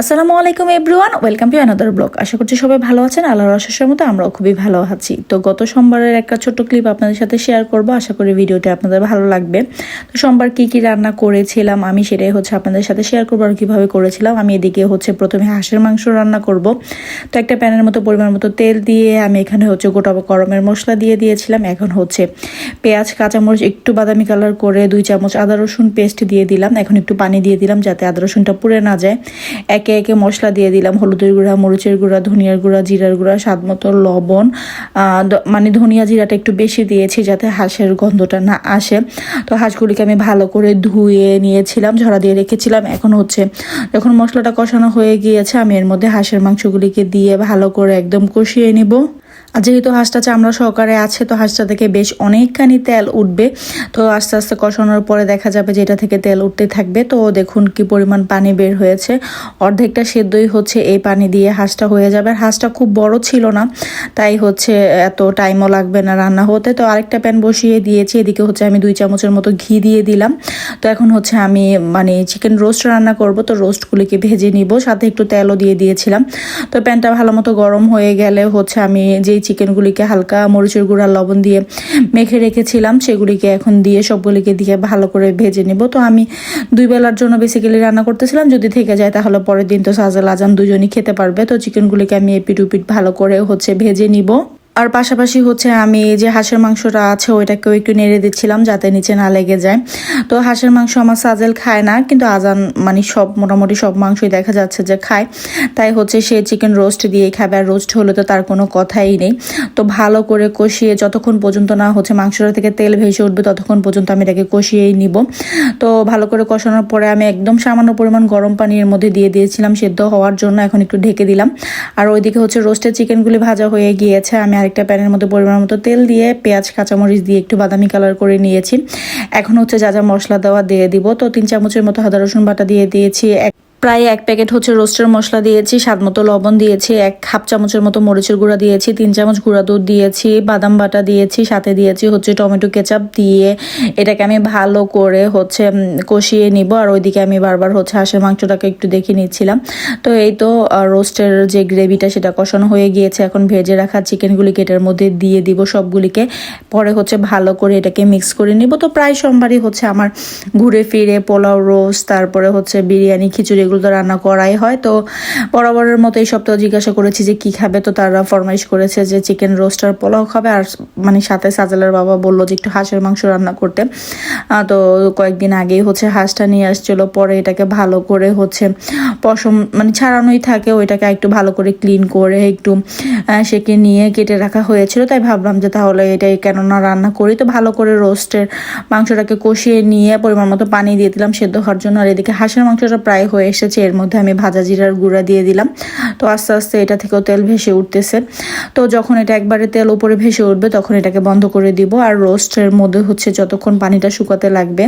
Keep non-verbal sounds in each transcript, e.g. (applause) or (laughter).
আসসালামু আলাইকুম, everyone. Welcome to another blog আশা করছি সবাই ভালো আছেন। আল্লাহর আশাসের মতো আমরাও খুবই ভালো আছি। তো গত সোমবারের একটা ছোট্ট ক্লিপ আপনাদের সাথে শেয়ার করব। আশা করি ভিডিওটা আপনাদের ভালো লাগবে। তো সোমবার কি কি রান্না করেছিলাম আমি সেটাই হচ্ছে আপনাদের সাথে শেয়ার করব আর কীভাবে করেছিলাম। আমি এদিকে হচ্ছে প্রথমে হাঁসের মাংস রান্না করব। তো একটা প্যানের মতো পরিমাণ মতো তেল দিয়ে আমি এখানে হচ্ছে গোটা গরমের মশলা দিয়ে দিয়েছিলাম। এখন হচ্ছে পেঁয়াজ, কাঁচামরিচ, একটু বাদামি কালার করে দুই চামচ আদা রসুন পেস্ট দিয়ে দিলাম। এখন একটু পানি দিয়ে দিলাম যাতে আদা রসুনটা পুড়ে না যায়। একে একে একে মশলা দিয়ে দিলাম। হলুদের গুঁড়া, মরিচের গুঁড়া, ধনিয়ার গুঁড়া, জিরার গুঁড়া, স্বাদ মতো লবণ। মানে ধনিয়া জিরাটা একটু বেশি দিয়েছি যাতে হাঁসের গন্ধটা না আসে। তো হাঁসগুলিকে আমি ভালো করে ধুয়ে নিয়েছিলাম, ঝরা দিয়ে রেখেছিলাম। এখন হচ্ছে যখন মশলাটা কষানো হয়ে গিয়েছে, আমি এর মধ্যে হাঁসের মাংসগুলিকে দিয়ে ভালো করে একদম কষিয়ে নিব। যেহেতু হাঁসটা চামড়া সহকারে আছে, তো হাঁসটা থেকে বেশ অনেকখানি তেল উঠবে। তো আস্তে আস্তে কষানোর পরে দেখা যাবে যে এটা থেকে তেল উঠতে থাকবে। তো দেখুন কি পরিমাণ পানি বের হয়েছে। অর্ধেকটা সেদ্ধই হচ্ছে এই পানি দিয়ে হাঁসটা হয়ে যাবে। আর হাঁসটা খুব বড় ছিল না, তাই হচ্ছে এত টাইমও লাগবে না রান্না হতে। তো আরেকটা প্যান বসিয়ে দিয়েছি, এদিকে হচ্ছে আমি দুই চামচের মতো ঘি দিয়ে দিলাম। তো এখন হচ্ছে আমি মানে চিকেন রোস্ট রান্না করব, তো রোস্টগুলিকে ভেজে নিব। সাথে একটু তেলও দিয়ে দিয়েছিলাম। তো প্যানটা ভালো মতো গরম হয়ে গেলে হচ্ছে আমি যেই চিকেনগুলিকে হালকা মরিচের গুঁড়া, লবণ দিয়ে মেখে রেখেছিলাম। সেগুলিকে এখন দিয়ে সবগুলিকে দিয়ে ভালো করে ভেজে নেব। তো আমি দুই বেলার জন্য বেসিক্যালি রান্না করতেছিলাম। যদি থেকে যায় তাহলে পরের দিন তো সাজাল আজান দুজনই খেতে পারবে। তো চিকেনগুলিকে আমি এপিট উপিট ভালো করে হচ্ছে ভেজে নিব। আর পাশাপাশি হচ্ছে আমি যে হাঁসের মাংসটা আছে, ওইটাকেও একটু নেড়ে দিচ্ছিলাম যাতে নিচে না লেগে যায়। তো হাঁসের মাংস আমার সাজেল খায় না, কিন্তু আজান মানে সব, মোটামুটি সব মাংসই দেখা যাচ্ছে যে খায়। তাই হচ্ছে সে চিকেন রোস্ট দিয়ে খাবে, আর রোস্ট হলে তো তার কোনো কথাই নেই। তো ভালো করে কষিয়ে যতক্ষণ পর্যন্ত না হচ্ছে মাংসটা থেকে তেল ভেসে উঠবে, ততক্ষণ পর্যন্ত আমি এটাকে কষিয়েই নিব। তো ভালো করে কষানোর পরে আমি একদম সামান্য পরিমাণ গরম পানির মধ্যে দিয়ে দিয়েছিলাম, সেদ্ধ হওয়ার জন্য এখন একটু ঢেকে দিলাম। আর ওইদিকে হচ্ছে রোস্টের চিকেনগুলি ভাজা হয়ে গিয়েছে, আমি আরেকটা প্যানের মধ্যে পরিমাণ মতো তেল দিয়ে পেঁয়াজ, কাঁচামরিচ দিয়ে একটু বাদামি কালার করে নিয়েছি। এখন হচ্ছে যা যা মশলা দেওয়া দিয়ে দিব। তো তিন চামচের মতো আদা, রসুন বাটা দিয়ে দিয়েছি। এক প্রায় এক প্যাকেট হচ্ছে রোস্টের মশলা দিয়েছি, স্বাদ মতো লবণ দিয়েছি, এক হাফ চামচের মতো মরিচের গুঁড়া দিয়েছি, তিন চামচ গুঁড়া দুধ দিয়েছি, বাদাম বাটা দিয়েছি, সাথে দিয়েছি হচ্ছে টমেটো কেচাপ দিয়ে এটাকে আমি ভালো করে হচ্ছে কষিয়ে নিব। আর ওইদিকে আমি বারবার হচ্ছে হাঁসের মাংসটাকে একটু দেখে নিচ্ছিলাম। তো এই তো রোস্টের যে গ্রেভিটা সেটা কষানো হয়ে গিয়েছে। এখন ভেজে রাখা চিকেনগুলিকে এটার মধ্যে দিয়ে দিব সবগুলিকে। পরে হচ্ছে ভালো করে এটাকে মিক্স করে নিব। তো প্রায় সোমবারই হচ্ছে আমার ঘুরে ফিরে পোলাও রোস্ট, তারপরে হচ্ছে বিরিয়ানি, খিচুড়ি এগুলো রান্না করাই হয়। তো বরাবরের মতো এই সপ্তাহ জিজ্ঞাসা করেছি যে কি খাবে? তো তারা ফরমাইশ করেছে যে চিকেন রোস্ট আর পোলাও খাবে। আর মানে সাথে সাজালের বাবা বলল যে একটু হাঁসের মাংস রান্না করতে। তো কয়েকদিন আগেই হচ্ছে হাঁসটা নিয়ে আসছিল। পরে এটাকে ভালো করে হচ্ছে পশম মানে ছাড়ানোই থাকে। ওইটাকে একটু ভালো করে ক্লিন করে একটু সেকে নিয়ে কেটে রাখা হয়েছিল। তাই ভাবলাম যে তাহলে এটাই কেন না রান্না করি। তো ভালো করে রোস্টের মাংসটাকে কষিয়ে নিয়ে পরিমাণ মতো পানি দিয়ে দিলাম সেদ্ধ হওয়ার জন্য। আর এদিকে হাঁসের মাংসটা প্রায় হয়ে এসেছে, এর মধ্যে আমি ভাজা জিরার গুঁড়া দিয়ে দিলাম। তো আস্তে আস্তে এটা থেকেও তেল ভেসে উঠতেছে। তো যখন এটা একবারে তেল উপরে ভেসে উঠবে, তখন এটাকে বন্ধ করে দিব। আর রোস্টের মধ্যে হচ্ছে যতক্ষণ পানিটা শুকাতে লাগবে,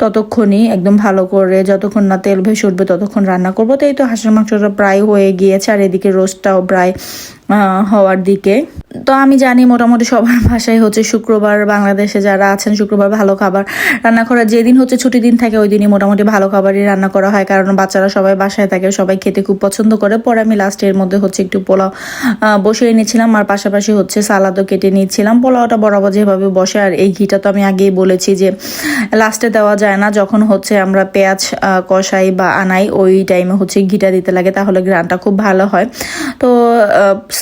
ততক্ষণই একদম ভালো করে যতক্ষণ না তেল ভেসে উঠবে, ততক্ষণ রান্না করব। তো এই তো হাঁসের মাংসটা প্রায় হয়ে গিয়েছে, আর এদিকে রোস্টটাও প্রায় হওয়ার দিকে। তো আমি জানি মোটামুটি সবার (laughs) ভাষায় হচ্ছে শুক্রবার, বাংলাদেশে যারা আছেন শুক্রবার ভালো খাবার রান্না করা যেদিন হচ্ছে ছুটি দিন থাকে ওই দিনই মোটামুটি ভালো খাবারই রান্না করা হয়। কারণ বাচ্চারা সবাই বাসায় থাকে, সবাই খেতে খুব পছন্দ করে। পরে আমি লাস্টের মধ্যে হচ্ছে একটু পোলাও বসিয়ে নিয়েছিলাম। আর পাশাপাশি হচ্ছে সালাদও কেটে নিয়েছিলাম। পোলাওটা বরাবর যেভাবে বসে, আর এই ঘিটা তো আমি আগেই বলেছি যে লাস্টে দেওয়া যায় না। যখন হচ্ছে আমরা পেঁয়াজ কষাই বা আনাই, ওই টাইমে হচ্ছে ঘিটা দিতে লাগে, তাহলে গ্রানটা খুব ভালো হয়। তো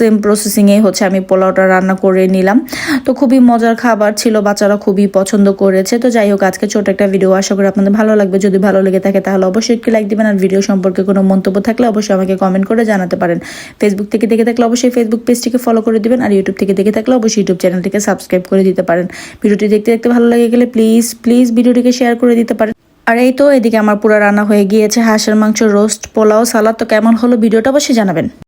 সেম প্রসেসিংয়ে হচ্ছে আমি পোলাওটা রান্না করে নিলাম। তো খুবই মজার খাবার ছিল, বাচ্চারা খুবই পছন্দ করেছে। তো যাই হোক, আজকে ছোট একটা ভিডিও আশা করি আপনাদের ভালো লাগবে। যদি ভালো লেগে থাকে, তাহলে অবশ্যই একটি লাইক দিবেন। আর ভিডিও সম্পর্কে কোনো মন্তব্য থাকলে অবশ্যই আমাকে কমেন্ট করে জানাতে পারেন। ফেসবুক থেকে দেখে থাকলে অবশ্যই ফেসবুক পেজটিকে ফলো করে দিবেন। আর ইউটিউব থেকে দেখে থাকলে অবশ্যই ইউটিউব চ্যানেলটিকে সাবস্ক্রাইব করে দিতে পারেন। ভিডিওটি দেখতে দেখতে ভালো লাগে গেলে প্লিজ প্লিজ ভিডিওটিকে শেয়ার করে দিতে পারেন। আর এই তো, এদিকে আমার পুরো রান্না হয়ে গিয়েছে। হাঁসের মাংস রোস্ট পোলাও সালাদ তো কেমন হলো ভিডিওটা অবশ্যই জানাবেন।